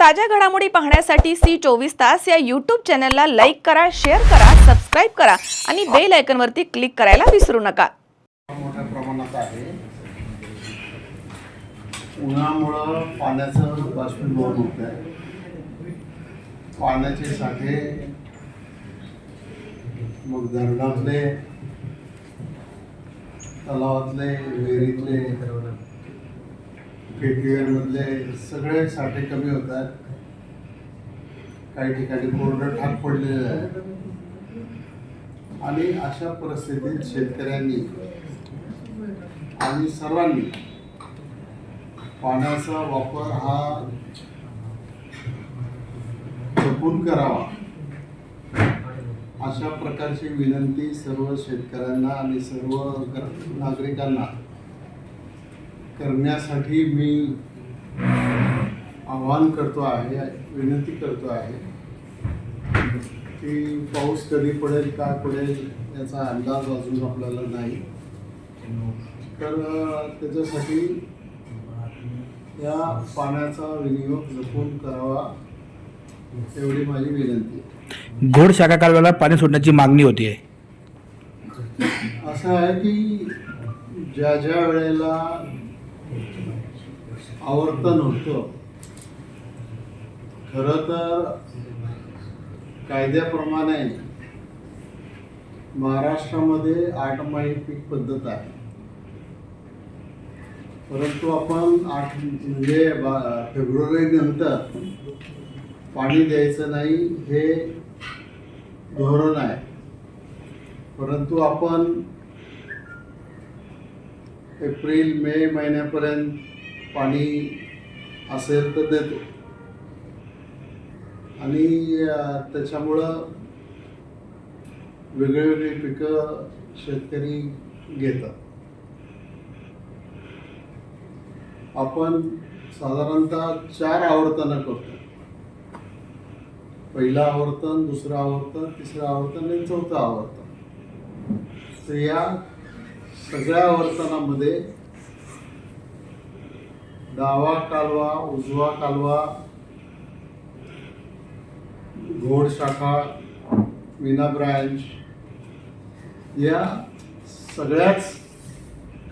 ताज्या घडामोडी पाहण्यासाठी सी चोवीस तास या यूट्यूब चॅनलला लाईक करा शेअर करा सबस्क्राईब करा आणि बेल आयकनवरती क्लिक करायला विसरू नका. मोठ्या प्रमाणात आहे. उन्हामुळं पाण्याचं बाष्पीभवन होत आहे पाण्याचे साठे मग धरणातले तलावातले विहिरीतले. फेकीवेरमधले सगळे साठे कमी होत आहेत काही ठिकाणी कोरडं ठाक पडलेलं आहे. आणि अशा परिस्थितीत शेतकऱ्यांनी आणि सर्वांनी पाण्याचा वापर हा जपून करावा. अशा प्रकारची विनंती सर्व शेतकऱ्यांना आणि सर्व नागरिकांना करण्यासाठी मी आवाहन करतो आहे विनंती करतो आहे की पाऊस कधी पडेल काय पडेल याचा अंदाज अजून आपल्याला नाही तर त्याच्यासाठी या पाण्याचा विनियोग जपून करावा एवढी माझी विनंती. घोड शाखा कालव्याला पाणी सोडण्याची मागणी होती आहे असं आहे की ज्या ज्या वेळेला आवर्तन होतं. खरं तर कायद्याप्रमाणे महाराष्ट्रामध्ये आठ माही पीक पद्धत आहे. परंतु आपण आठ म्हणजे फेब्रुवारीनंतर फेब्रुवारी नंतर पाणी द्यायचं नाही हे धोरण आहे. परंतु आपण एप्रिल मे महिन्यापर्यंत पाणी असेल तर देतो. आणि त्याच्यामुळं वेगळेवेगळी पिकं शेतकरी घेतात. आपण साधारणतः चार आवर्तनं करतो. पहिलं आवर्तन दुसरं आवर्तन तिसरं आवर्तन आणि चौथं आवर्तन. तर या सगळ्या आवर्तनामध्ये डावा कालवा उजवा कालवा घोड शाखा विना ब्रांच या सगळ्याच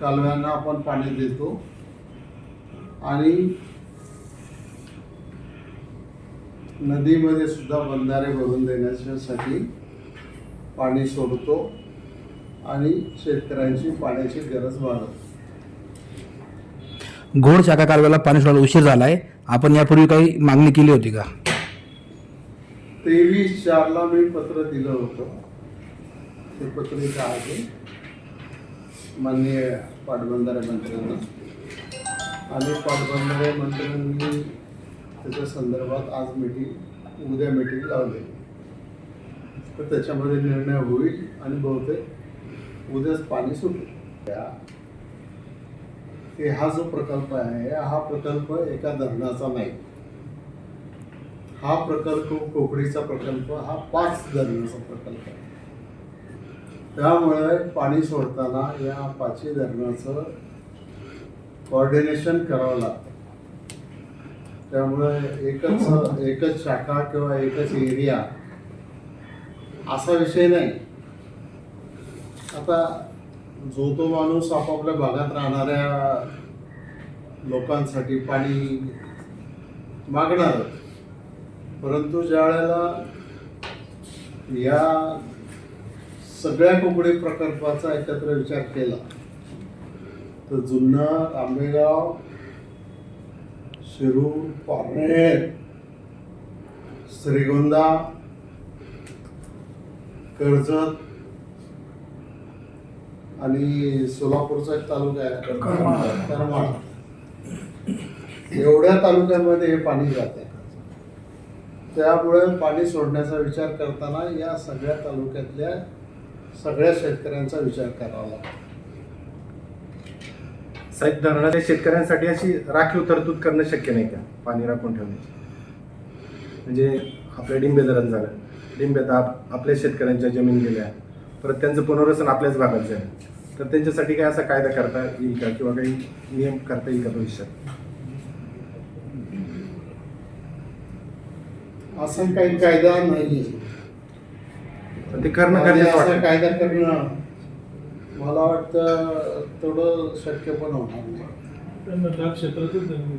कालव्यांना आपण पाणी देतो. आणि नदीमध्ये सुद्धा बंधारे भरून देण्यासाठी पाणी सोडतो आणि शेतकऱ्यांची पाण्याची गरज वाढवतो घोड शाखा कालव्याला पाणी सोडायला उशीर झाला आहे आपण यापूर्वी काही मागणी केली होती का? तेवीस चारला मी पत्र दिलं होतं. ते पत्र इथं आहे. माननीय पाटबंधारे मंत्र्यांना. आणि पाटबंधारे मंत्र्यांनी त्याच्या संदर्भात आज मीटिंग उद्या मीटिंग लावली. तर त्याच्यामध्ये निर्णय होईल आणि बहुतेक उद्याच पाणी सुटेल. त्या- की हा जो प्रकल्प आहे हा प्रकल्प एका धरणाचा नाही. हा प्रकल्प कोकणीचा प्रकल्प हा पाच धरणाचा प्रकल्प आहे. त्यामुळे पाणी सोडताना या पाचही धरणाचं कॉर्डिनेशन करावं लागतं. त्यामुळे एकच एकच शाखा किंवा एकच एरिया असा विषय नाही. आता जो तो माणूस आपापल्या भागात राहणाऱ्या लोकांसाठी पाणी मागणार. परंतु ज्या वेळेला या सगळ्या कोकणी प्रकल्पाचा एकत्र विचार केला तर जुन्नर आंबेगाव शिरूर पारनेर श्रीगोंदा कर्जत आणि सोलापूरचा एक तालुका आहे करमाळ. एवढ्या तालुक्यामध्ये हे पाणी जाते त्यामुळे पाणी सोडण्याचा विचार करताना या सगळ्या तालुक्यातल्या सगळ्या शेतकऱ्यांचा विचार करावा लागतो. साहेब धरणाच्या शेतकऱ्यांसाठी अशी राखीव तरतूद करणं शक्य नाही का? पाणी राखून ठेवण्याची. म्हणजे आपलं डिंबे धरण झालं. डिंब्यात आप आपल्या शेतकऱ्यांच्या जमीन गेल्या. परत त्यांचं पुनर्वसन आपल्याच भागात झालं. तर त्यांच्यासाठी काय असा कायदा करता येईल का? किंवा काही नियम करता येईल का भविष्यात? असं काही कायदा नाही ते करणं असा वाटतं. कायदा करणं मला वाटतं तेवढं शक्य पण होणार नाही.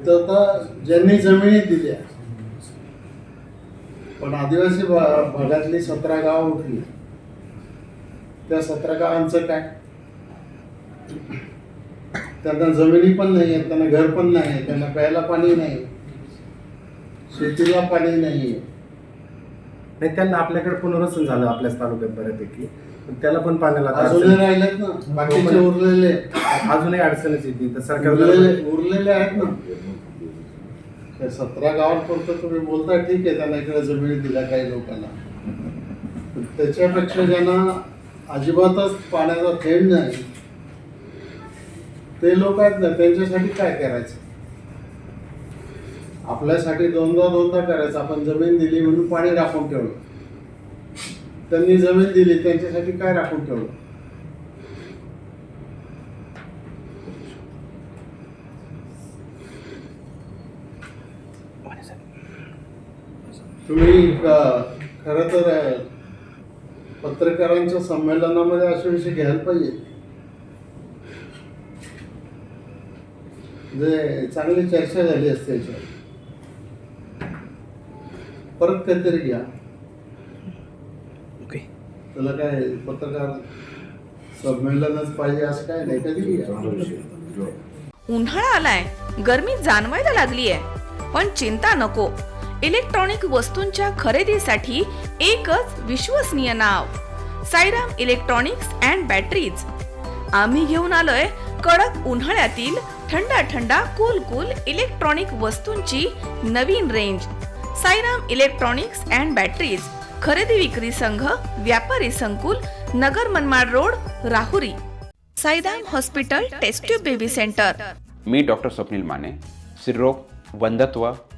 तर आता ज्यांनी जमिनी दिल्या पण आदिवासी भागातली सतरा गाव उठली त्या सतरा गावांचं काय? त्यांना जमिनी पण नाही आहेत त्यांना घर पण नाही आहे त्यांना प्यायला पाणी नाही शेतीला पाणी नाही आहे नाही त्यांना आपल्याकडे पुनर्वसन झालं आपल्याच तालुक्यात बऱ्यापैकी. पण त्याला पण पाण्याला अजूनही राहिलेत ना बाकीचे उरलेले अजूनही अडचणच येते तर सरकार उरलेले उरलेले आहेत ना. सतरा गावांपुरतं तुम्ही बोलता ठीक आहे त्यांना इकडे जमिनी दिल्या काही लोकांना. त्याच्यापेक्षा ज्यांना अजिबातच पाण्याचा थेंब नाही ते लोक आहेत ना त्यांच्यासाठी काय करायचं? आपल्यासाठी दोनदा दोनदा करायचं. आपण जमीन दिली म्हणून पाणी राखून ठेवलं. त्यांनी जमीन दिली त्यांच्यासाठी काय राखून ठेवलं? तुम्ही खर खरं तर पत्रकारांच्या संमेलनामध्ये असे विषय घ्यायला पाहिजे. म्हणजे चांगली चर्चा झाली असते याच्यावर. परत काहीतरी घ्या. ओके. त्याला काय पत्रकार संमेलनच पाहिजे असं काय नाही कधी घ्या. उन्हाळा आलाय गरमी जाणवायला लागलीय. पण चिंता नको. इलेक्ट्रॉनिक वस्तूंच्या खरेदीसाठी एकच विश्वसनीय नाव साईराम इलेक्ट्रॉनिक्स अँड बॅटरीज. आम्ही घेऊन आलोय कडक उन्हाळ्यातील थंडा थंडा कूल कूल इलेक्ट्रॉनिक वस्तूंची नवीन range Sairam electronics and batteries खरेदी विक्री संघ व्यापारी संकुल नगर Manmad road Rahuri. Sairam hospital test tube baby centre मी डॉक्टर स्वप्नील माने सिरोग वंधत्व